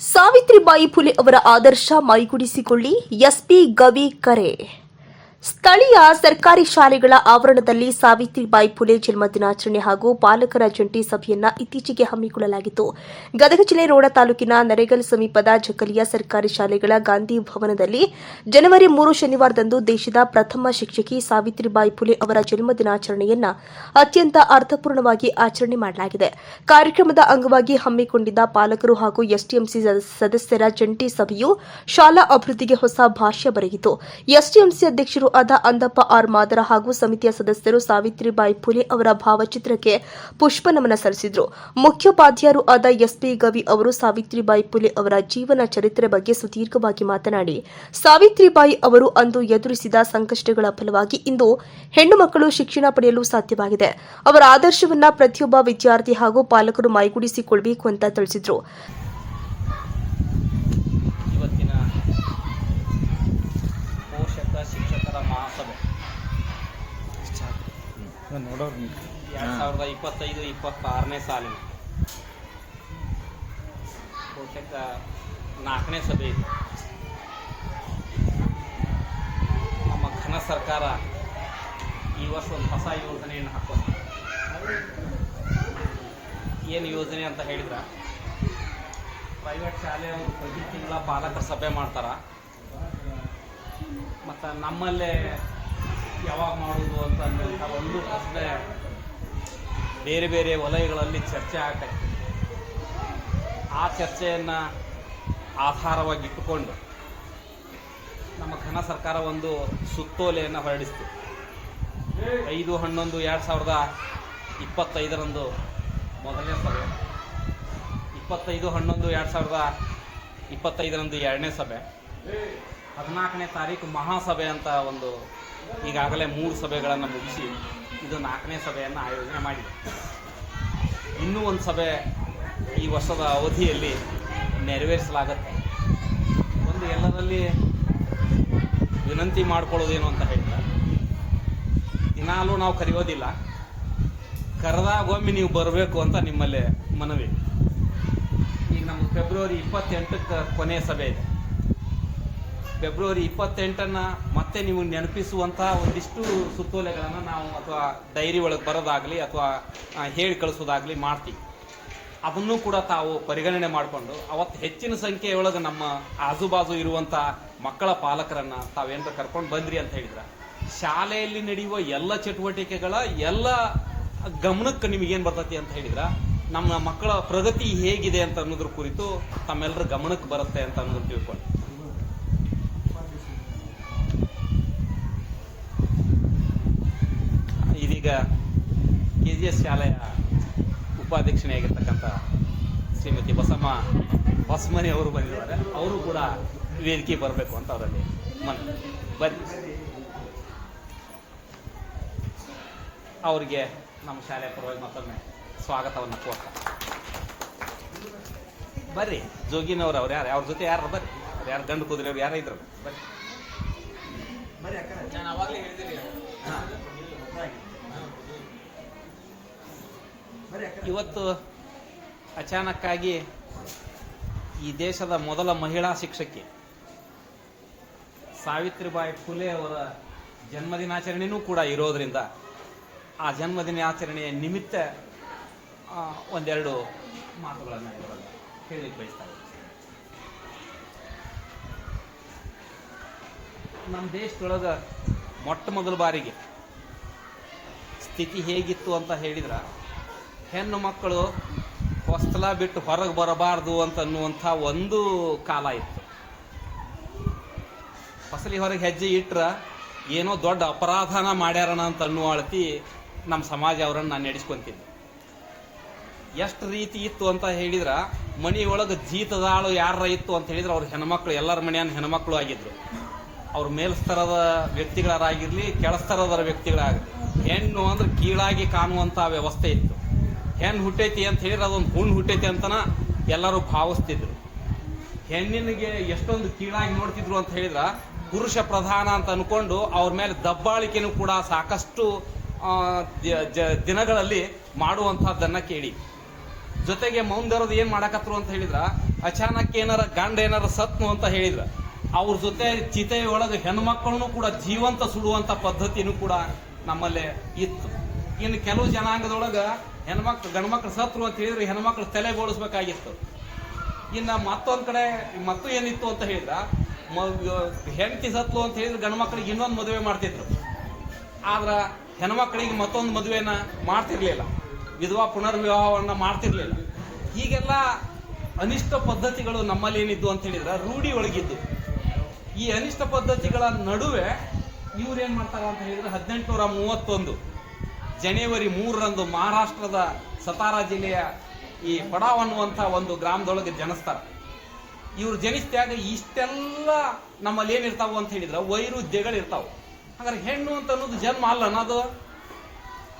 ಸಾವಿತ್ರಿಬಾಯಿ ಫುಲೆ ಅವರ ಆದರ್ಶ ಮೈಗೂಡಿಸಿಕೊಳ್ಳಿ. ಎಸ್ಪಿ ಗವಿ ಕರೆ. ಸ್ಥಳೀಯ ಸರ್ಕಾರಿ ಶಾಲೆಗಳ ಆವರಣದಲ್ಲಿ ಸಾವಿತ್ರಿಬಾಯಿ ಫುಲೆ ಜನ್ಮ ದಿನಾಚರಣೆ ಹಾಗೂ ಪಾಲಕರ ಜಂಟಿ ಸಭೆಯನ್ನ ಇತ್ತೀಚೆಗೆ ಹಮ್ಮಿಕೊಳ್ಳಲಾಗಿತ್ತು. ಗದಗ ಜಿಲ್ಲೆ ರೋಡ ತಾಲೂಕಿನ ನರೇಗಲ್ ಸಮೀಪದ ಜಕಲಿಯ ಸರ್ಕಾರಿ ಶಾಲೆಗಳ ಗಾಂಧಿ ಭವನದಲ್ಲಿ ಜನವರಿ ಮೂರು ಶನಿವಾರದಂದು ದೇಶದ ಪ್ರಥಮ ಶಿಕ್ಷಕಿ ಸಾವಿತ್ರಿಬಾಯಿ ಫುಲೆ ಅವರ ಜನ್ಮ ದಿನಾಚರಣೆಯನ್ನ ಅತ್ಯಂತ ಅರ್ಥಪೂರ್ಣವಾಗಿ ಆಚರಣೆ ಮಾಡಲಾಗಿದೆ. ಕಾರ್ಯಕ್ರಮದ ಅಂಗವಾಗಿ ಹಮ್ಮಿಕೊಂಡಿದ್ದ ಪಾಲಕರು ಹಾಗೂ ಎಸ್ಟಿಎಂಸಿ ಸದಸ್ಯರ ಜಂಟಿ ಸಭೆಯು ಶಾಲಾ ಅಭಿವೃದ್ಧಿಗೆ ಹೊಸ ಭಾಷ್ಯ ಬರೆಯಿತು. ಎಸ್ಟಿಎಂಸಿ ಅಧ್ಯಕ್ಷರು ಆದ ಅಂದಪ್ಪ ಆರ್ ಮಾದರ ಹಾಗೂ ಸಮಿತಿಯ ಸದಸ್ಯರು ಸಾವಿತ್ರಿಬಾಯಿ ಫುಲೆ ಅವರ ಭಾವಚಿತ್ರಕ್ಕೆ ಪುಷ್ಪ ನಮನ ಸಲ್ಲಿಸಿದರು. ಮುಖ್ಯೋಪಾಧ್ಯಾಯರು ಆದ ಎಸ್ಪಿ ಗವಿ ಅವರು ಸಾವಿತ್ರಿಬಾಯಿ ಫುಲೆ ಅವರ ಜೀವನ ಚರಿತ್ರೆ ಬಗ್ಗೆ ಸುದೀರ್ಘವಾಗಿ ಮಾತನಾಡಿ, ಸಾವಿತ್ರಿಬಾಯಿ ಅವರು ಅಂದು ಎದುರಿಸಿದ ಸಂಕಷ್ಟಗಳ ಫಲವಾಗಿ ಇಂದು ಹೆಣ್ಣು ಮಕ್ಕಳು ಶಿಕ್ಷಣ ಪಡೆಯಲು ಸಾಧ್ಯವಾಗಿದೆ. ಅವರ ಆದರ್ಶವನ್ನ ಪ್ರತಿಯೊಬ್ಬ ವಿದ್ಯಾರ್ಥಿ ಹಾಗೂ ಪಾಲಕರು ಮೈಗೂಡಿಸಿಕೊಳ್ಳಬೇಕು ಅಂತ ತಿಳಿಸಿದರು. ನೋಡೋರು ಎರಡು ಸಾವಿರದ ಇಪ್ಪತ್ತೈದು, ಇಪ್ಪತ್ತಾರನೇ ಸಾಲಿನ. ಬಹುತೇಕ ನಾಲ್ಕನೇ ಸಭೆ ಇದೆ. ನಮ್ಮ ಘನ ಸರ್ಕಾರ ಈ ವರ್ಷ ಒಂದು ಹೊಸ ಯೋಜನೆಯನ್ನು ಹಾಕೋದು ಏನು ಯೋಜನೆ ಅಂತ ಹೇಳಿದ್ರೆ ಪ್ರೈವೇಟ್ ಶಾಲೆಯವರು ಪ್ರತಿ ತಿಂಗಳ ಪಾಲಕರ ಸಭೆ ಮಾಡ್ತಾರ. ಮತ್ತು ನಮ್ಮಲ್ಲೇ ಯಾವಾಗ ಮಾಡೋದು ಅನ್ನುವಂಥ ಒಂದು ಪ್ರಶ್ನೆ ಬೇರೆ ಬೇರೆ ವಲಯಗಳಲ್ಲಿ ಚರ್ಚೆ ಆಗತ್ತೆ ಆ ಚರ್ಚೆಯನ್ನು ಆಧಾರವಾಗಿ ಇಟ್ಟುಕೊಂಡು ನಮ್ಮ ಘನ ಸರ್ಕಾರ ಒಂದು ಸುತ್ತೋಲೆಯನ್ನು ಹೊರಡಿಸ್ತು. ಐದು ಹನ್ನೊಂದು ಎರಡು ಸಾವಿರದ ಇಪ್ಪತ್ತೈದರಂದು ಮೊದಲನೇ ಸಭೆ, ಇಪ್ಪತ್ತೈದು ಹನ್ನೊಂದು ಎರಡು ಸಾವಿರದ ಇಪ್ಪತ್ತೈದರಂದು ಎರಡನೇ ಸಭೆ ಹದಿನಾಲ್ಕನೇ ತಾರೀಕು ಮಹಾಸಭೆ ಅಂತ ಒಂದು ಈಗಾಗಲೇ ಮೂರು ಸಭೆಗಳನ್ನು ಮುಗಿಸಿ ಇದು ನಾಲ್ಕನೇ ಸಭೆಯನ್ನು ಆಯೋಜನೆ ಮಾಡಿದೆ. ಇನ್ನೂ ಒಂದು ಸಭೆ ಈ ವರ್ಷದ ಅವಧಿಯಲ್ಲಿ ನೆರವೇರಿಸಲಾಗುತ್ತೆ. ಒಂದು ಎಲ್ಲರಲ್ಲಿ ವಿನಂತಿ ಮಾಡ್ಕೊಳ್ಳೋದೇನು ಅಂತ ಹೇಳಿದ್ರೆ, ದಿನಾಲೂ ನಾವು ಕರೆಯೋದಿಲ್ಲ ಕರೆದಾಗೊಮ್ಮೆ ನೀವು ಬರಬೇಕು ಅಂತ ನಿಮ್ಮಲ್ಲಿ ಮನವಿ. ಈಗ ನಮ್ಮ ಫೆಬ್ರವರಿ ಇಪ್ಪತ್ತೆಂಟಕ್ಕೆ ಕೊನೆಯ ಸಭೆ ಇದೆ. ಫೆಬ್ರವರಿ ಇಪ್ಪತ್ತೆಂಟನ್ನು ಮತ್ತೆ ನೀವು ನೆನಪಿಸುವಂತಹ ಒಂದಿಷ್ಟು ಸುತ್ತೋಲೆಗಳನ್ನು ನಾವು ಅಥವಾ ಡೈರಿ ಒಳಗೆ ಬರೋದಾಗಲಿ ಅಥವಾ ಹೇಳಿ ಕಳಿಸೋದಾಗಲಿ ಮಾಡ್ತೀವಿ. ಅದನ್ನು ಕೂಡ ತಾವು ಪರಿಗಣನೆ ಮಾಡಿಕೊಂಡು ಅವತ್ತು ಹೆಚ್ಚಿನ ಸಂಖ್ಯೆಯೊಳಗೆ ನಮ್ಮ ಆಜುಬಾಜು ಇರುವಂಥ ಮಕ್ಕಳ ಪಾಲಕರನ್ನು ತಾವೇನಾರ ಕರ್ಕೊಂಡು ಬಂದ್ರಿ ಅಂತ ಹೇಳಿದ್ರೆ. ಶಾಲೆಯಲ್ಲಿ ನಡೆಯುವ ಎಲ್ಲ ಚಟುವಟಿಕೆಗಳ ಎಲ್ಲ ಗಮನಕ್ಕೆ ನಿಮಗೇನು ಬರ್ತೈತಿ ಅಂತ ಹೇಳಿದ್ರೆ. ನಮ್ಮ ಮಕ್ಕಳ ಪ್ರಗತಿ ಹೇಗಿದೆ ಅಂತ ಅನ್ನೋದ್ರ ಕುರಿತು ತಮ್ಮೆಲ್ಲರ ಗಮನಕ್ಕೆ ಬರುತ್ತೆ ಅಂತ ಅನ್ನೋದು ತಿಳ್ಕೊಳ್ಳಿ ಇದೀಗ ಕೆ ಜಿ ಎಸ್ ಶಾಲೆಯ ಉಪಾಧ್ಯಕ್ಷನೆಯಾಗಿರ್ತಕ್ಕಂಥ ಶ್ರೀಮತಿ ಬಸಮ್ಮ ಬಸಮನಿ ಅವರು ಬಂದಿದ್ದಾರೆ. ಅವರು ಕೂಡ ವೇದಿಕೆ ಬರಬೇಕು ಅಂತ ಅವರಲ್ಲಿ ಮನ ಬನ್ನಿ. ಅವರಿಗೆ ನಮ್ಮ ಶಾಲೆಯ ಪರವಾಗಿ ಮತ್ತೊಮ್ಮೆ ಸ್ವಾಗತವನ್ನು ಕೊಡ್ತಾರೆ ಬರ್ರಿ. ಜೋಗಿನವ್ರು ಅವ್ರು ಯಾರು? ಅವ್ರ ಜೊತೆ ಯಾರು? ಬರ್ರಿ. ಅವ್ರು ಯಾರು? ಗಂಡು ಕುದುರೆ ಅವ್ರು ಯಾರು ಇದ್ರು. ಬರ್ರಿ. ನಾನು ಅವಾಗಲೇ ಹೇಳಿದ್ದೀನಿ ಇವತ್ತು ಅಚಾನಕ್ಕಾಗಿ ಈ ದೇಶದ ಮೊದಲ ಮಹಿಳಾ ಶಿಕ್ಷಕಿ ಸಾವಿತ್ರಿಬಾಯಿ ಫುಲೆ ಅವರ ಜನ್ಮದಿನಾಚರಣೆಯೂ ಕೂಡ ಇರೋದ್ರಿಂದ ಆ ಜನ್ಮದಿನ ಆಚರಣೆಯ ನಿಮಿತ್ತ ಒಂದೆರಡು ಮಾತುಗಳನ್ನು ಹೇಳಿ ಹೇಳಲಿಕ್ಕೆ ಬಯಸ್ತಾ ನಮ್ಮ ದೇಶದೊಳಗೆ ಮೊಟ್ಟ ಮೊದಲ ಬಾರಿಗೆ ಸ್ಥಿತಿ ಹೇಗಿತ್ತು ಅಂತ ಹೇಳಿದ್ರೆ ಹೆಣ್ಣು ಮಕ್ಕಳು ಹೊಸ್ತಲ ಬಿಟ್ಟು ಹೊರಗೆ ಬರಬಾರ್ದು ಅಂತ ಅನ್ನುವಂಥ ಒಂದು ಕಾಲ ಇತ್ತು. ಫಸಲಿ ಹೊರಗೆ ಹೆಜ್ಜೆ ಇಟ್ರ ಏನೋ ದೊಡ್ಡ ಅಪರಾಧನ ಮಾಡ್ಯಾರಣ ಅಂತ ಅನ್ನುವ ಅಳತಿ ನಮ್ಮ ಸಮಾಜ ಅವರನ್ನು ನಾನು ನಡೆಸ್ಕೊಂತೀನಿ. ಎಷ್ಟು ರೀತಿ ಇತ್ತು ಅಂತ ಹೇಳಿದ್ರ ಮನೆಯೊಳಗೆ ಜೀತದಾಳು ಯಾರ ಇತ್ತು ಅಂತ ಹೇಳಿದ್ರೆ ಅವ್ರ ಹೆಣ್ಮಕ್ಳು, ಎಲ್ಲರ ಮನೆಯನ್ನು ಹೆಣ್ಮಕ್ಳು ಆಗಿದ್ರು. ಅವ್ರ ಮೇಲ್ಸ್ತರದ ವ್ಯಕ್ತಿಗಳಾಗಿರ್ಲಿ ಕೆಳಸ್ತರದ ವ್ಯಕ್ತಿಗಳಾಗಲಿ. ಹೆಣ್ಣು ಅಂದ್ರೆ ಕೀಳಾಗಿ ಕಾಣುವಂಥ ವ್ಯವಸ್ಥೆ ಇತ್ತು. ಹೆಣ್ಣು ಹುಟ್ಟೈತಿ ಅಂತ ಹೇಳಿದ್ರೆ ಅದೊಂದು ಹುಣ್ಣು ಹುಟ್ಟೈತಿ ಅಂತನ ಎಲ್ಲರೂ ಭಾವಿಸ್ತಿದ್ರು. ಹೆಣ್ಣಿನಿಗೆ ಎಷ್ಟೊಂದು ಕೀಳಾಗಿ ನೋಡ್ತಿದ್ರು ಅಂತ ಹೇಳಿದ್ರ ಪುರುಷ ಪ್ರಧಾನ ಅಂತ ಅನ್ಕೊಂಡು ಅವ್ರ ಮೇಲೆ ದಬ್ಬಾಳಿಕೆನೂ ಕೂಡ ಸಾಕಷ್ಟು ದಿನಗಳಲ್ಲಿ ಮಾಡುವಂಥದ್ದನ್ನು ಕೇಳಿ. ಜೊತೆಗೆ ಮೌಂದರದು ಏನ್ ಮಾಡಕತ್ರು ಅಂತ ಹೇಳಿದ್ರ, ಅಚಾನಕ್ ಏನಾರ ಗಂಡ ಏನಾರ ಸತ್ನು ಅಂತ ಹೇಳಿದ್ರ, ಅವ್ರ ಜೊತೆ ಚಿತೆ ಒಳಗೆ ಹೆಣ್ಮಕ್ಳನ್ನು ಕೂಡ ಜೀವಂತ ಸುಡುವಂತ ಪದ್ಧತಿನೂ ಕೂಡ ನಮ್ಮಲ್ಲೇ ಇತ್ತು. ಇನ್ನು ಕೆಲವು ಜನಾಂಗದೊಳಗ ಹೆಣ್ಮಕ್ಳು, ಗಂಡ್ಮಕ್ಳು ಸತ್ರು ಅಂತ ಹೇಳಿದ್ರೆ ಹೆಣ್ಮಕ್ಳು ತಲೆ ಬೋಳಿಸ್ಬೇಕಾಗಿತ್ತು. ಇನ್ನ ಮತ್ತೊಂದ್ ಕಡೆ ಮತ್ತು ಏನಿತ್ತು ಅಂತ ಹೇಳಿದ್ರ ಹೆಂಡತಿ ಸತ್ಲು ಅಂತ ಹೇಳಿದ್ರೆ ಗಂಡು ಮಕ್ಕಳಿಗೆ ಇನ್ನೊಂದು ಮದುವೆ ಮಾಡ್ತಿದ್ರು. ಆದ್ರೆ ಹೆಣ್ಮಕ್ಳಿಗೆ ಮತ್ತೊಂದು ಮದುವೆನ ಮಾಡ್ತಿರ್ಲಿಲ್ಲ. ವಿಧವಾ ಪುನರ್ವಿವಾಹವನ್ನ ಮಾಡ್ತಿರ್ಲಿಲ್ಲ. ಹೀಗೆಲ್ಲ ಅನಿಷ್ಟ ಪದ್ಧತಿಗಳು ನಮ್ಮಲ್ಲಿ ಏನಿದ್ದು ಅಂತ ಹೇಳಿದ್ರೆ, ರೂಢಿ ಒಳಗಿದ್ದು. ಈ ಅನಿಷ್ಟ ಪದ್ಧತಿಗಳ ನಡುವೆ ಇವ್ರು ಏನು ಮಾಡ್ತಾರ ಅಂತ ಹೇಳಿದ್ರೆ ಹದಿನೆಂಟುನೂರ ಮೂವತ್ತೊಂದು. ಜನವರಿ ಮೂರರಂದು ಮಹಾರಾಷ್ಟ್ರದ ಸತಾರಾ ಜಿಲ್ಲೆಯ ಈ ಪಡಾವ್ ಅನ್ನುವಂಥ ಒಂದು ಗ್ರಾಮದೊಳಗೆ ಜನಿಸ್ತಾರೆ. ಇವರು ಜನಿಸಿದಾಗ ಇಷ್ಟೆಲ್ಲ ನಮ್ಮಲ್ಲಿ ಏನಿರ್ತಾವ ಅಂತ ಹೇಳಿದ್ರೆ ವೈರುಧ್ಯಗಳು ಇರ್ತಾವೆ ಹಂಗಾರೆ ಹೆಣ್ಣು ಅಂತ ಅನ್ನೋದು ಜನ್ಮ ಅಲ್ಲ ಅನ್ನೋದು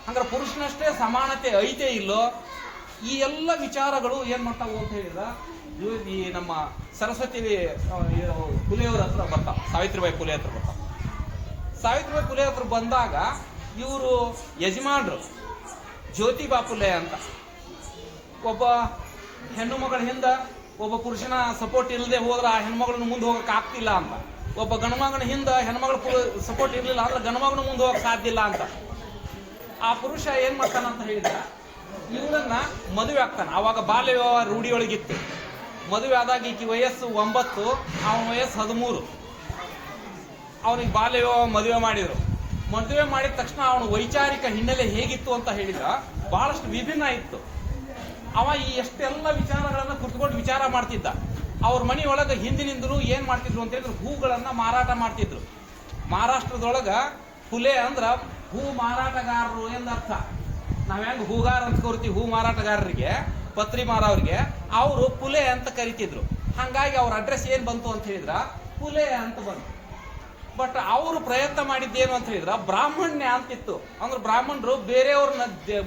ಹಂಗಾರೆ ಪುರುಷನಷ್ಟೇ ಸಮಾನತೆ ಐತೆ ಇಲ್ಲೋ? ಈ ಎಲ್ಲ ವಿಚಾರಗಳು ಏನ್ ಮಾಡ್ತಾವು ಅಂತ ಹೇಳಿದ್ರೆ ಈ ನಮ್ಮ ಸರಸ್ವತಿ ಪುಲೆಯವ್ರ ಹತ್ರ ಬರ್ತಾವ. ಸಾವಿತ್ರಿಬಾಯಿ ಪುಲೆ ಹತ್ರ ಬರ್ತಾವ. ಸಾವಿತ್ರಿಬಾಯಿ ಪುಲೆ ಹತ್ರ ಬಂದಾಗ ಇವರು ಯಜಮಾನ್ರು. ಜ್ಯೋತಿ ಬಾಪುಲೆ ಅಂತ. ಒಬ್ಬ ಹೆಣ್ಣು ಮಗಳ ಹಿಂದೆ ಒಬ್ಬ ಪುರುಷನ ಸಪೋರ್ಟ್ ಇಲ್ಲದೆ ಹೋದ್ರೆ ಆ ಹೆಣ್ಮಗಳನ್ನ ಮುಂದೆ ಹೋಗಕ್ಕೆ ಆಗ್ತಿಲ್ಲ ಅಂತ. ಒಬ್ಬ ಗಣಮಗನ ಹಿಂದೆ ಹೆಣ್ಮಗಳ ಸಪೋರ್ಟ್ ಇರಲಿಲ್ಲ ಅಂದ್ರೆ ಗಣಮಗನ ಮುಂದೆ ಹೋಗಕ್ಕೆ ಸಾಧ್ಯ ಇಲ್ಲ ಅಂತ. ಆ ಪುರುಷ ಏನ್ ಮಾಡ್ತಾನ ಅಂತ ಹೇಳಿದ್ರೆ, ಇವಳನ್ನ ಮದುವೆ ಆಗ್ತಾನೆ. ಆವಾಗ ಬಾಲ್ಯ ವಿವಾಹ ರೂಢಿಯೊಳಗಿತ್ತು ಮದುವೆ ಆದಾಗ ಈಕಿ ವಯಸ್ಸು ಒಂಬತ್ತು, ಅವನ ವಯಸ್ಸು ಹದಿಮೂರು. ಅವನಿಗೆ ಬಾಲ್ಯ ವಿವಾಹ ಮದುವೆ ಮಾಡಿದ್ರು. ಮದುವೆ ಮಾಡಿದ ತಕ್ಷಣ ಅವನ ವೈಚಾರಿಕ ಹಿನ್ನೆಲೆ ಹೇಗಿತ್ತು ಅಂತ ಹೇಳಿದ ಬಹಳಷ್ಟು ವಿಭಿನ್ನ ಇತ್ತು. ಅವ ಈ ಎಷ್ಟೆಲ್ಲ ವಿಚಾರಗಳನ್ನ ಕುತ್ಕೊಂಡು ವಿಚಾರ ಮಾಡ್ತಿದ್ದ. ಅವ್ರ ಮನೆ ಹಿಂದಿನಿಂದಲೂ ಏನ್ ಮಾಡ್ತಿದ್ರು ಅಂತ ಹೇಳಿದ್ರೆ ಹೂಗಳನ್ನ ಮಾರಾಟ ಮಾಡ್ತಿದ್ರು. ಮಹಾರಾಷ್ಟ್ರದೊಳಗ ಫುಲೆ ಅಂದ್ರ ಹೂ ಮಾರಾಟಗಾರರು ಎಂದರ್ಥ. ನಾವ್ ಹೆಂಗ್ ಹೂಗಾರ ಅಂತ ಕರಿತೀವಿ, ಹೂ ಮಾರಾಟಗಾರರಿಗೆ, ಪತ್ರಿ ಮಾರವ್ರಿಗೆ ಅವರು ಪುಲೆ ಅಂತ ಕರಿತಿದ್ರು. ಹಂಗಾಗಿ ಅವ್ರ ಅಡ್ರೆಸ್ ಏನ್ ಬಂತು ಅಂತ ಹೇಳಿದ್ರ, ಪುಲೆ ಅಂತ ಬಂತು. ಬಟ್ ಅವರು ಪ್ರಯತ್ನ ಮಾಡಿದ್ದೇನು ಅಂತ ಹೇಳಿದ್ರೆ ಬ್ರಾಹ್ಮಣ್ಯ ಅಂತಿತ್ತು. ಅಂದ್ರೆ ಬ್ರಾಹ್ಮಣರು ಬೇರೆಯವ್ರನ್ನ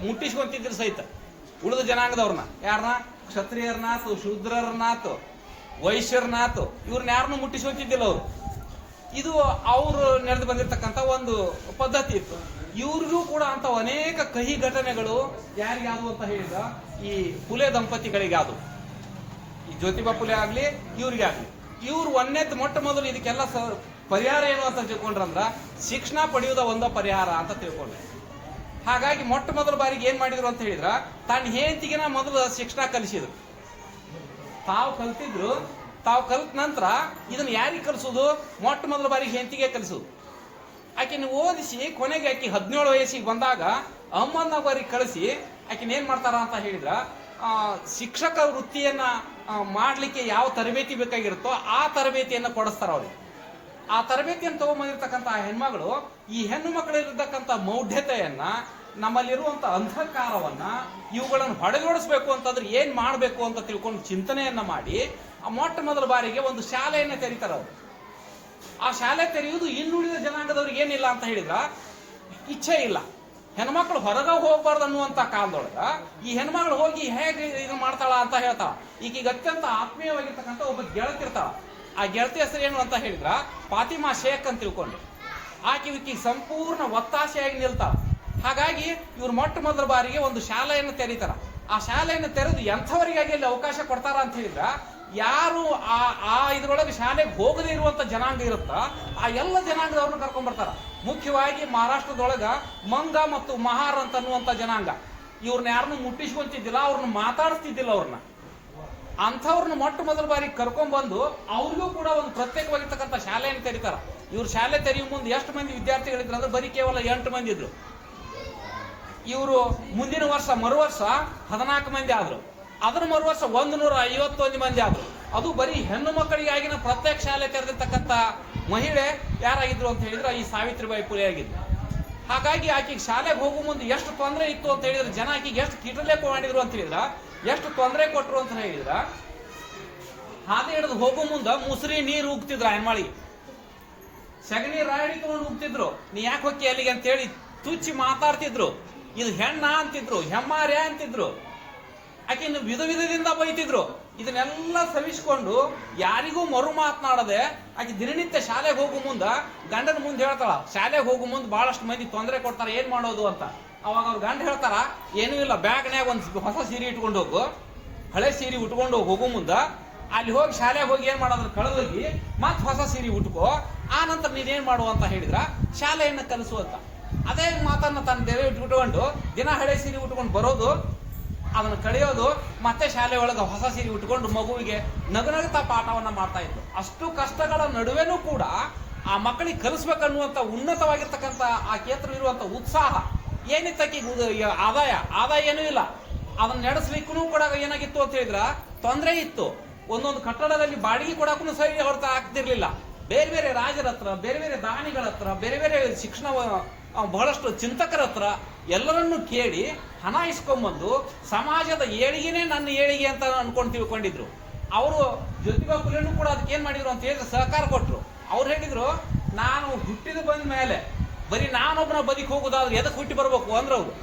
ಮುಟ್ಟಿಸ್ಕೊಂತಿದ್ರು ಸಹಿತ. ಉಳಿದ ಜನಾಂಗದವ್ರನ್ನ. ಯಾರನ್ನ ಕ್ಷತ್ರಿಯರನ್ನಾತು, ಶೂದ್ರರನ್ನಾತು ವೈಶ್ಯರನಾತು ಇವ್ರನ್ನ ಯಾರನ್ನೂ ಮುಟ್ಟಿಸ್ಕೊಂತಿದ್ದಿಲ್ಲ ಅವರು. ಇದು ಅವರು ನಡೆದು ಬಂದಿರತಕ್ಕಂತ ಒಂದು ಪದ್ಧತಿ ಇತ್ತು. ಇವ್ರಿಗೂ ಕೂಡ ಅಂತ ಅನೇಕ ಕಹಿ ಘಟನೆಗಳು ಯಾರಿಗಾದವು ಅಂತ ಹೇಳಿದ ಈ ಪುಲೆ ದಂಪತಿಗಳಿಗಾದವು ಈ ಜ್ಯೋತಿಬಾ ಪುಲೆ ಆಗ್ಲಿ ಇವ್ರಿಗೆ ಆಗ್ಲಿ ಇವ್ರು ಒಂದೇದ್ ಮೊಟ್ಟ ಮೊದಲು ಇದಕ್ಕೆಲ್ಲ ಪರಿಹಾರ ಏನು ಅಂತ ತಿಳ್ಕೊಂಡ್ರಂದ್ರ ಶಿಕ್ಷಣ ಪಡೆಯುವುದ ಒಂದು ಪರಿಹಾರ ಅಂತ ತಿಳ್ಕೊಂಡೆ ಹಾಗಾಗಿ ಮೊಟ್ಟ ಮೊದಲ ಬಾರಿಗೆ ಏನ್ ಮಾಡಿದ್ರು ಅಂತ ಹೇಳಿದ್ರ, ತನ್ನ ಹೆಂಡತಿಗೆನ ಮೊದಲು ಶಿಕ್ಷಣ ಕಲಿಸಿದ್ರು. ತಾವು ಕಲ್ತಿದ್ರು, ತಾವು ಕಲ್ತ ನಂತರ ಇದನ್ನ ಯಾರಿಗೆ ಕಲಿಸೋದು? ಮೊಟ್ಟ ಮೊದಲ ಬಾರಿಗೆ ಹೆಂಡತಿಗೆ ಕಲಿಸೋದು. ಆಕೆನ ಓದಿಸಿ ಕೊನೆಗೆ ಆಕೆ ಹದಿನೇಳು ವಯಸ್ಸಿಗೆ ಬಂದಾಗ ಅಮ್ಮನ ಬಾರಿಗೆ ಕಳಿಸಿ ಆಕೆನ ಏನ್ ಮಾಡ್ತಾರ ಅಂತ ಹೇಳಿದ್ರ ಶಿಕ್ಷಕ ವೃತ್ತಿಯನ್ನ ಮಾಡ್ಲಿಕ್ಕೆ ಯಾವ ತರಬೇತಿ ಬೇಕಾಗಿರುತ್ತೋ ಆ ತರಬೇತಿಯನ್ನ ಕೊಡಿಸ್ತಾರ ಅವ್ರಿಗೆ. ಆ ತರಬೇತಿಯನ್ನು ತಗೊಂಬಂದಿರ್ತಕ್ಕಂಥ ಹೆಣ್ಮಗಳು ಈ ಹೆಣ್ಣು ಮಕ್ಕಳಲ್ಲಿರ್ತಕ್ಕಂಥ ಮೌಢ್ಯತೆಯನ್ನ ನಮ್ಮಲ್ಲಿರುವಂತ ಅಂಧಕಾರವನ್ನ ಇವುಗಳನ್ನು ಹೊಡೆದೋಡಿಸ್ಬೇಕು ಅಂತಂದ್ರೆ ಏನ್ ಮಾಡಬೇಕು ಅಂತ ತಿಳ್ಕೊಂಡು ಚಿಂತನೆಯನ್ನ ಮಾಡಿ ಮೊಟ್ಟ ಮೊದಲ ಬಾರಿಗೆ ಒಂದು ಶಾಲೆಯನ್ನ ತೆರೀತಾರ ಅವರು. ಆ ಶಾಲೆ ತೆರೆಯುವುದು ಇನ್ನುಳಿದ ಜನಾಂಗದವ್ರಿಗೆ ಏನಿಲ್ಲ ಅಂತ ಹೇಳಿದ್ರ? ಇಚ್ಛೆ ಇಲ್ಲ. ಹೆಣ್ಮಕ್ಳು ಹೊರಗ ಹೋಗ್ಬಾರ್ದು ಅನ್ನುವಂತ ಕಾಲದೊಳಗ ಈ ಹೆಣ್ಮಗಳು ಹೋಗಿ ಹೇಗೆ ಇದು ಮಾಡ್ತಾಳ ಅಂತ ಹೇಳ್ತಾಳ. ಈಗೀಗ ಅತ್ಯಂತ ಆತ್ಮೀಯವಾಗಿರ್ತಕ್ಕಂಥ ಒಬ್ಬ ಗೆಳತಿರ್ತಾಳ ಆ ಗೆಳತಿ ಹೆಸರು ಏನು ಅಂತ ಹೇಳಿದ್ರ? ಫಾತಿಮಾ ಶೇಖ್ ಅಂತ ತಿಳ್ಕೊಂಡು. ಆಕೆ ಇವಕ್ಕೆ ಸಂಪೂರ್ಣ ಒತ್ತಾಸೆಯಾಗಿ ನಿಲ್ತಾಳ. ಹಾಗಾಗಿ ಇವ್ರು ಮೊಟ್ಟ ಮೊದಲ ಬಾರಿಗೆ ಒಂದು ಶಾಲೆಯನ್ನು ತೆರೀತಾರ. ಆ ಶಾಲೆಯನ್ನು ತೆರೆದು ಎಂಥವರಿಗಾಗಿ ಅಲ್ಲಿ ಅವಕಾಶ ಕೊಡ್ತಾರ ಅಂತ ಹೇಳಿದ್ರ? ಯಾರು ಆ ಆ ಇದ್ರೊಳಗೆ ಶಾಲೆಗೆ ಹೋಗದೇ ಇರುವಂತ ಜನಾಂಗ ಇರುತ್ತಾ? ಆ ಎಲ್ಲ ಜನಾಂಗದವ್ರನ್ನ ಕರ್ಕೊಂಡ್ ಬರ್ತಾರ. ಮುಖ್ಯವಾಗಿ ಮಹಾರಾಷ್ಟ್ರದೊಳಗ ಮಂಗ ಮತ್ತು ಮಹಾರ್ ಅಂತ ಅನ್ನುವಂತ ಜನಾಂಗ. ಇವ್ರನ್ನ ಯಾರನ್ನು ಮುಟ್ಟಿಸ್ಕೊಂತಿದ್ದಿಲ್ಲ, ಅವ್ರನ್ನ ಮಾತಾಡಿಸ್ತಿದ್ದಿಲ್ಲ ಅವ್ರನ್ನ. ಅಂಥವ್ರನ್ನ ಮೊಟ್ಟ ಮೊದಲ ಬಾರಿ ಕರ್ಕೊಂಡ್ಬಂದು ಅವ್ರಿಗೂ ಕೂಡ ಒಂದು ಪ್ರತ್ಯೇಕವಾಗಿರ್ತಕ್ಕಂಥ ಶಾಲೆಯನ್ನು ತೆರೀತಾರ. ಇವ್ರು ಶಾಲೆ ತೆರೆಯುವ ಮುಂದೆ ಎಷ್ಟು ಮಂದಿ ವಿದ್ಯಾರ್ಥಿಗಳಿದ್ರು ಅಂದ್ರೆ ಬರೀ ಕೇವಲ ಎಂಟು ಮಂದಿ ಇದ್ರು. ಇವರು ಮುಂದಿನ ವರ್ಷ ಮರು ವರ್ಷ ಹದಿನಾಲ್ಕು ಮಂದಿ ಆದ್ರು. ಅದರ ಮರು ವರ್ಷ ಒಂದು ನೂರ ಐವತ್ತೊಂದು ಮಂದಿ ಆದ್ರು. ಅದು ಬರೀ ಹೆಣ್ಣು ಮಕ್ಕಳಿಗಾಗಿನ ಪ್ರತ್ಯೇಕ ಶಾಲೆ ತೆರೆದಿರ್ತಕ್ಕಂಥ ಮಹಿಳೆ ಯಾರಾಗಿದ್ರು ಅಂತ ಹೇಳಿದ್ರೆ ಈ ಸಾವಿತ್ರಿಬಾಯಿ ಪುಲೆ ಆಗಿದ್ರು. ಹಾಗಾಗಿ ಆಕೆಗೆ ಶಾಲೆಗೆ ಹೋಗೋ ಮುಂದೆ ಎಷ್ಟು ತೊಂದರೆ ಇತ್ತು ಅಂತ ಹೇಳಿದ್ರೆ ಜನ ಆಕೆಗೆ ಎಷ್ಟು ಕಿಟಲೇಪ ಮಾಡಿದ್ರು ಅಂತ ಹೇಳಿದ್ರ ಎಷ್ಟು ತೊಂದರೆ ಕೊಟ್ರು ಅಂತ ಹೇಳಿದ್ರ? ಹಾದಿ ಹಿಡಿದು ಹೋಗೋ ಮುಂದ ಮುಸುರಿ ನೀರು ಉಗ್ತಿದ್ರ ಹೆಣ್ಮಳಿಗೆ ಸಗಣಿ ರಾಯಡಿ ತಗೊಂಡು ಹೋಗ್ತಿದ್ರು ನೀ ಯಾಕೆ ಹೋಗಿ ಅಲ್ಲಿಗೆ ಅಂತೇಳಿ ತುಚ್ಚಿ ಮಾತಾಡ್ತಿದ್ರು. ಇದು ಹೆಣ್ಣ ಅಂತಿದ್ರು, ಹೆಮ್ಮಾರ್ಯ ಅಂತಿದ್ರು. ಆಕಿನ ವಿಧ ವಿಧದಿಂದ ಬೈತಿದ್ರು. ಇದನ್ನೆಲ್ಲ ಸವಿಸ್ಕೊಂಡು ಯಾರಿಗೂ ಮರು ಮಾತನಾಡದೆ ಆಕೆ ದಿನನಿತ್ಯ ಶಾಲೆಗೆ ಹೋಗೋ ಮುಂದ ಗಂಡನ ಮುಂದೆ ಹೇಳ್ತಾಳ, ಶಾಲೆಗೆ ಹೋಗೋ ಮುಂದೆ ಬಹಳಷ್ಟು ಮಂದಿ ತೊಂದರೆ ಕೊಡ್ತಾರೆ, ಏನ್ ಮಾಡೋದು? ಅಂತ. ಅವಾಗ ಅವ್ರ ಗಂಡ ಹೇಳ್ತಾರ, ಏನೂ ಇಲ್ಲ, ಬ್ಯಾಗ್ನ್ಯಾಗ ಒಂದು ಹೊಸ ಸೀರೆ ಇಟ್ಕೊಂಡು ಹೋಗು. ಹಳೆ ಸೀರೆ ಉಟ್ಕೊಂಡು ಹೋಗೋ ಮುಂದ. ಅಲ್ಲಿ ಹೋಗಿ ಶಾಲೆಗೆ ಹೋಗಿ ಏನ್ ಮಾಡೋದ್ರ ಕಳೆದೋಗಿ, ಮತ್ತೆ ಹೊಸ ಸೀರೆ ಉಟ್ಕೋ. ಆ ನಂತರ ನೀನೇನ್ ಮಾಡು ಅಂತ ಹೇಳಿದ್ರ, ಶಾಲೆಯನ್ನ ಕಲಿಸು ಅಂತ. ಅದೇ ಮಾತನ್ನ ತನ್ನ ದೇವೆ ಉಟ್ಕೊಂಡು ದಿನ ಹಳೆ ಸೀರೆ ಉಟ್ಕೊಂಡು ಬರೋದು, ಅದನ್ನ ಕಳೆಯೋದು, ಮತ್ತೆ ಶಾಲೆ ಒಳಗೆ ಹೊಸ ಸೀರೆ ಉಟ್ಕೊಂಡು ಮಗುವಿಗೆ ನಗುನಗುತ್ತಾ ಪಾಠವನ್ನ ಮಾಡ್ತಾ ಇತ್ತು ಅಷ್ಟು ಕಷ್ಟಗಳ ನಡುವೆನೂ ಕೂಡ ಆ ಮಕ್ಕಳಿಗೆ ಕಲಿಸ್ಬೇಕನ್ನುವಂತ ಉನ್ನತವಾಗಿರ್ತಕ್ಕಂಥ ಆ ಕ್ಷೇತ್ರ ಇರುವಂತ ಉತ್ಸಾಹ ಏನಿತ್ತಕ್ಕೆ ಆದಾಯ. ಆದಾಯ ಏನೂ ಇಲ್ಲ. ಅದನ್ನ ನಡೆಸ್ಲಿಕ್ಕೂ ಕೂಡ ಏನಾಗಿತ್ತು ಅಂತ ಹೇಳಿದ್ರ, ತೊಂದರೆ ಇತ್ತು. ಒಂದೊಂದು ಕಟ್ಟಡದಲ್ಲಿ ಬಾಡಿಗೆ ಕೊಡಕ್ಕೂ ಸರಿ ಹೊರತ ಆಗ್ತಿರ್ಲಿಲ್ಲ. ಬೇರೆ ಬೇರೆ ರಾಜರ ಹತ್ರ, ಬೇರೆ ಬೇರೆ ದಾನಿಗಳ ಹತ್ರ, ಬೇರೆ ಬೇರೆ ಶಿಕ್ಷಣ ಬಹಳಷ್ಟು ಚಿಂತಕರ ಹತ್ರ ಎಲ್ಲರನ್ನು ಕೇಳಿ ಹಣ ಇಸ್ಕೊಂಬಂದು ಸಮಾಜದ ಏಳಿಗೆನೇ ನನ್ನ ಏಳಿಗೆ ಅಂತ ಅನ್ಕೊಂಡು ತಿಳ್ಕೊಂಡಿದ್ರು. ಅವರು ಜ್ಯೋತಿಬಾ ಕೂಡ ಅದಕ್ಕೆ ಏನ್ ಮಾಡಿದ್ರು ಅಂತ ಹೇಳಿದ್ರೆ ಸಹಕಾರ ಕೊಟ್ರು. ಅವ್ರು ಹೇಳಿದ್ರು, ನಾನು ಹುಟ್ಟಿದ ಬಂದ ಮೇಲೆ ಬರೀ ನಾನೊಬ್ಬನ ಬದಿಗೆ ಹೋಗೋದಾದ್ರೆ ಎದಕ್ಕೆ ಹುಟ್ಟಿ ಬರ್ಬೇಕು ಅಂದ್ರೆ ಅವರು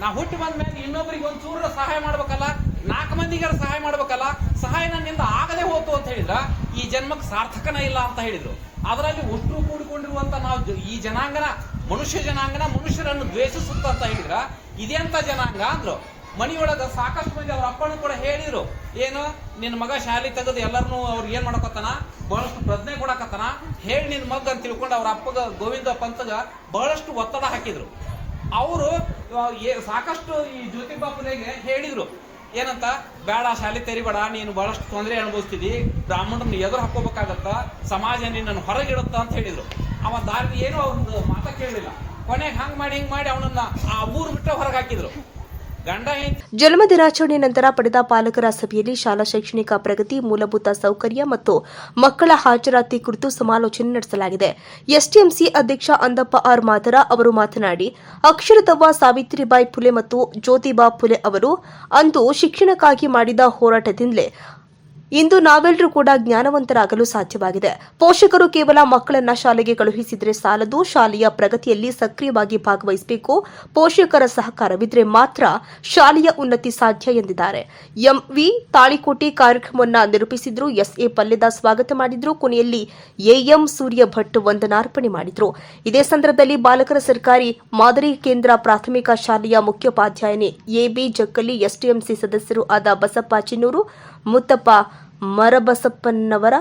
ನಾ ಹುಟ್ಟಿ ಬಂದ ಮೇಲೆ ಇನ್ನೊಬ್ಬರಿಗೆ ಒಂದು ಚೂರ ಸಹಾಯ ಮಾಡ್ಬೇಕಲ್ಲ? ನಾಲ್ಕು ಮಂದಿಗಾರ ಸಹಾಯ ಮಾಡ್ಬೇಕಲ್ಲ? ಸಹಾಯ ನನ್ನಿಂದ ಆಗದೆ ಹೋತು ಅಂತ ಹೇಳಿದ್ರ, ಈ ಜನ್ಮಕ್ಕೆ ಸಾರ್ಥಕನ ಇಲ್ಲ ಅಂತ ಹೇಳಿದ್ರು. ಅದರಲ್ಲಿ ಒಟ್ಟು ಕೂಡಿಕೊಂಡಿರುವಂತ ನಾವು ಈ ಜನಾಂಗನ, ಮನುಷ್ಯ ಜನಾಂಗನ ಮನುಷ್ಯರನ್ನು ದ್ವೇಷಿಸುತ್ತ ಅಂತ ಹೇಳಿದ್ರ, ಇದೆಂತ ಜನಾಂಗ ಅಂದ್ರು. ಮನಿಯೊಳಗ ಸಾಕಷ್ಟು ಮಂದಿ ಅವ್ರ ಅಪ್ಪನೂ ಕೂಡ ಹೇಳಿದ್ರು ಏನು ನಿನ್ನ ಮಗ ಶಾಲೆ ತೆಗೆದು ಎಲ್ಲರನ್ನೂ ಅವ್ರು ಏನ್ ಮಾಡಕತ್ತಾನ ಬಹಳಷ್ಟು ಪ್ರಜ್ಞೆ ಕೊಡಕತ್ತಾನ? ಹೇಳಿ ನಿನ್ ಮಗ ಅಂತ ತಿಳ್ಕೊಂಡು ಅವ್ರ ಅಪ್ಪಗ ಗೋವಿಂದ ಪಂತಗ ಬಹಳಷ್ಟು ಒತ್ತಡ ಹಾಕಿದ್ರು. ಅವರು ಸಾಕಷ್ಟು ಈ ಜ್ಯೋತಿ ಫುಲೆಗೆ ಹೇಳಿದ್ರು, ಏನಂತ? ಬೇಡ, ಶಾಲೆ ತೆರಿಬೇಡ, ನೀನು ಬಹಳಷ್ಟು ತೊಂದರೆ ಅನುಭವಿಸ್ತಿದ್ದಿ ಬ್ರಾಹ್ಮಣರನ್ನ ಎದುರು ಹಾಕೋಬೇಕಾಗತ್ತ ಸಮಾಜ ನಿನ್ನನ್ನು ಹೊರಗಿಡುತ್ತ ಅಂತ ಹೇಳಿದ್ರು. ಅವ ದಾರಿ ಏನು ಅವ್ರದ್ದು ಮಾತ ಕೇಳಲಿಲ್ಲ ಕೊನೆಗೆ ಹಂಗ್ ಮಾಡಿ, ಹಿಂಗ್ ಮಾಡಿ ಅವನನ್ನ ಆ ಊರು ಬಿಟ್ಟು ಹೊರಗೆ ಹಾಕಿದ್ರು. ಜನ್ಮ ದಿನಾಚರಣೆ ನಂತರ ಪಡೆದ ಪಾಲಕರ ಸಭೆಯಲ್ಲಿ ಶಾಲಾ ಶೈಕ್ಷಣಿಕ ಪ್ರಗತಿ, ಮೂಲಭೂತ ಸೌಕರ್ಯ ಮತ್ತು ಮಕ್ಕಳ ಹಾಜರಾತಿ ಕುರಿತು ಸಮಾಲೋಚನೆ ನಡೆಸಲಾಗಿದೆ. ಎಸ್ಟಿಎಂಸಿ ಅಧ್ಯಕ್ಷ ಅಂದಪ್ಪ ಆರ್ ಮಾತರ ಅವರು ಮಾತನಾಡಿ ಅಕ್ಷರದವ್ವ ಸಾವಿತ್ರಿಬಾಯಿ ಫುಲೆ ಮತ್ತು ಜ್ಯೋತಿಬಾ ಫುಲೆ ಅವರು ಅಂದು ಶಿಕ್ಷಣಕ್ಕಾಗಿ ಮಾಡಿದ ಹೋರಾಟದಿಂದಲೇ ಇಂದು ನಾವೆಲ್ಲರೂ ಕೂಡ ಜ್ಞಾನವಂತರಾಗಲು ಸಾಧ್ಯವಾಗಿದೆ. ಪೋಷಕರು ಕೇವಲ ಮಕ್ಕಳನ್ನ ಶಾಲೆಗೆ ಕಳುಹಿಸಿದರೆ ಸಾಲದು, ಶಾಲೆಯ ಪ್ರಗತಿಯಲ್ಲಿ ಸಕ್ರಿಯವಾಗಿ ಭಾಗವಹಿಸಬೇಕು. ಪೋಷಕರ ಸಹಕಾರವಿದ್ರೆ ಮಾತ್ರ ಶಾಲೆಯ ಉನ್ನತಿ ಸಾಧ್ಯ ಎಂದಿದ್ದಾರೆ. ಎಂವಿ ತಾಳಿಕೋಟೆ ಕಾರ್ಯಕ್ರಮವನ್ನು ನಿರೂಪಿಸಿದ್ರು, ಎಸ್ಎ ಪಲ್ಲೆದ ಸ್ವಾಗತ ಮಾಡಿದ್ರು. ಕೊನೆಯಲ್ಲಿ ಎಎಂ ಸೂರ್ಯ ಭಟ್ ವಂದನಾರ್ಪಣೆ ಮಾಡಿದ್ರು. ಇದೇ ಸಂದರ್ಭದಲ್ಲಿ ಬಾಲಕರ ಸರ್ಕಾರಿ ಮಾದರಿ ಕೇಂದ್ರ ಪ್ರಾಥಮಿಕ ಶಾಲೆಯ ಮುಖ್ಯೋಪಾಧ್ಯಾಯನಿ ಎಬಿ ಜಕ್ಕಲಿ ಎಸ್ಟಿಎಂಸಿ ಸದಸ್ಯರು ಆದ ಬಸಪ್ಪ ಚಿನ್ನೂರು ಮುತ್ತಪ್ಪ ಮರಬಸಪ್ಪನವರ,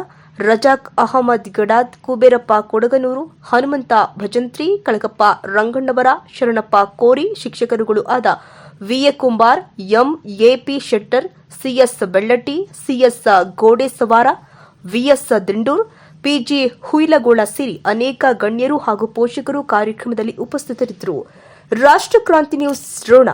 ರಜಾಕ್ ಅಹಮದ್ ಗಡಾದ್, ಕುಬೇರಪ್ಪ ಕೊಡಗನೂರು, ಹನುಮಂತ ಭಜಂತ್ರಿ, ಕಳಕಪ್ಪ ರಂಗಣ್ಣವರ, ಶರಣಪ್ಪ ಕೋರಿ ಶಿಕ್ಷಕರುಗಳು ಆದ VA Kumbar, M. AP Shettar CS Bellatti CS Godesavara VS Dindur PG Huilagol ಸೇರಿ ಅನೇಕ ಗಣ್ಯರು ಹಾಗೂ ಪೋಷಕರು ಕಾರ್ಯಕ್ರಮದಲ್ಲಿ ಉಪಸ್ಥಿತರಿದ್ದರು. ರಾಷ್ಟ್ರ ಕ್ರಾಂತಿ ನ್ಯೂಸ್ ರೋಣ.